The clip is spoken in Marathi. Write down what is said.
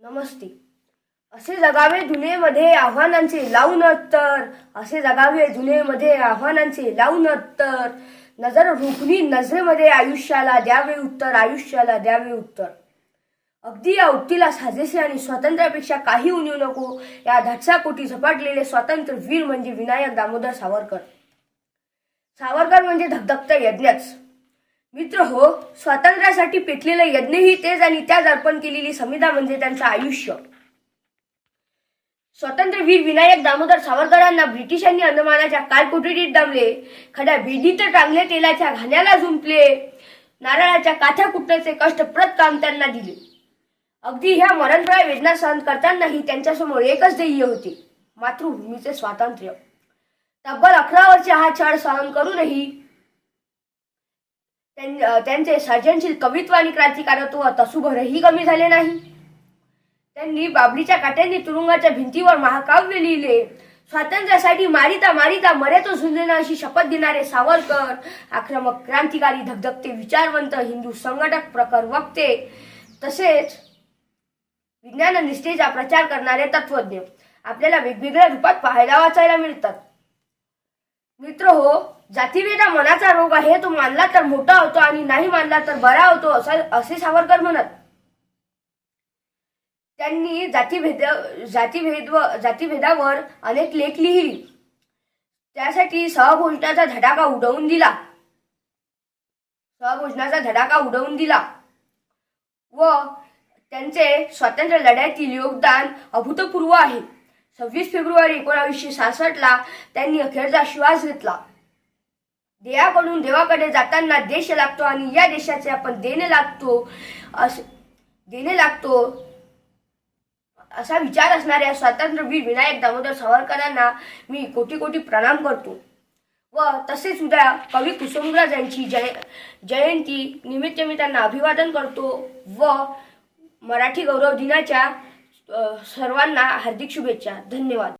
नमस्ते. असे जगावे दुनियेमध्ये आव्हानांचे लावून तर असे जगावे दुनियेमध्ये आव्हानांचे लावून तर. नजर रोखणी नजरेमध्ये आयुष्याला द्यावे उत्तर आयुष्याला द्यावे उत्तर. अगदी या उक्तीला साजेसे आणि स्वातंत्र्यापेक्षा काही उणीव नको. या धटसापोटी झपाटलेले स्वातंत्र्य वीर म्हणजे विनायक दामोदर सावरकर. सावरकर म्हणजे धगधगता यज्ञच. मित्र हो स्वातंत्र्यासाठी पेटलेलं यज्ञही तेज आणि त्याच अर्पण केलेली संविधा म्हणजे त्यांचं आयुष्य. स्वातंत्र्यवीर विनायक दामोदर सावरकरांना ब्रिटिशांनी अंदमानाच्या कालकोठडीत डांबले खड्या भेदीत टांगले तेलाच्या घाण्याला झुंपले नारळाच्या काथ्या कुटण्याचे कष्टप्रद काम त्यांना दिले. अगदी ह्या मरणप्राय वेदना सहन करतानाही त्यांच्यासमोर एकच ध्येय होते मातृभूमीचे स्वातंत्र्य. तब्बल अकरा वर्षे हा छळ सहन करूनही त्यांचे सर्जनशील कवित्व आणि क्रांतिकारत्व तसुभरही कमी झाले नाही. त्यांनी बाबलीच्या काट्यांनी तुरुंगाच्या भिंतीवर महाकाव्य लिहिले. स्वातंत्र्यासाठी मारिता मारिता मरे तो अशी शपथ देणारे सावरकर आक्रमक क्रांतिकारी धगधगते विचारवंत हिंदू संघटक प्रखर वक्ते तसेच विज्ञान निष्ठेचा प्रचार करणारे तत्वज्ञ. आपल्याला वेगवेगळ्या रूपात पाहायला वाचायला मिळतात. मित्र हो जातीभेदा मनाचा रोग आहे तो मानला तर मोठा होतो आणि नाही मानला तर बरा होतो असं असे सावरकर म्हणत. त्यांनी जातीभेद जातीभेद जातीभेदावर अनेक लेख लिहिली. त्यासाठी सहभोजनाचा धडाका उडवून दिला. सहभोजनाचा धडाका उडवून दिला. व त्यांचे स्वातंत्र्य लढ्यातील योगदान अभूतपूर्व आहे. सव्वीस फेब्रुवारी एकोणावीसशे सहासष्टला त्यांनी अखेरचा श्वास घेतला. देवाकडून देवाकडे जाताना देश लागतो आणि या देशाचे आपण देणे लागतो अस देणे लागतो असा विचार असणाऱ्या स्वातंत्र्यवीर विनायक दामोदर सावरकरांना मी कोटी कोटी प्रणाम करतो. व तसेच उद्या कवी कुसुमराज यांची जय जयंती निमित्त मी त्यांना अभिवादन करतो व मराठी गौरव दिनाच्या सर्वांना हार्दिक शुभेच्छा. धन्यवाद.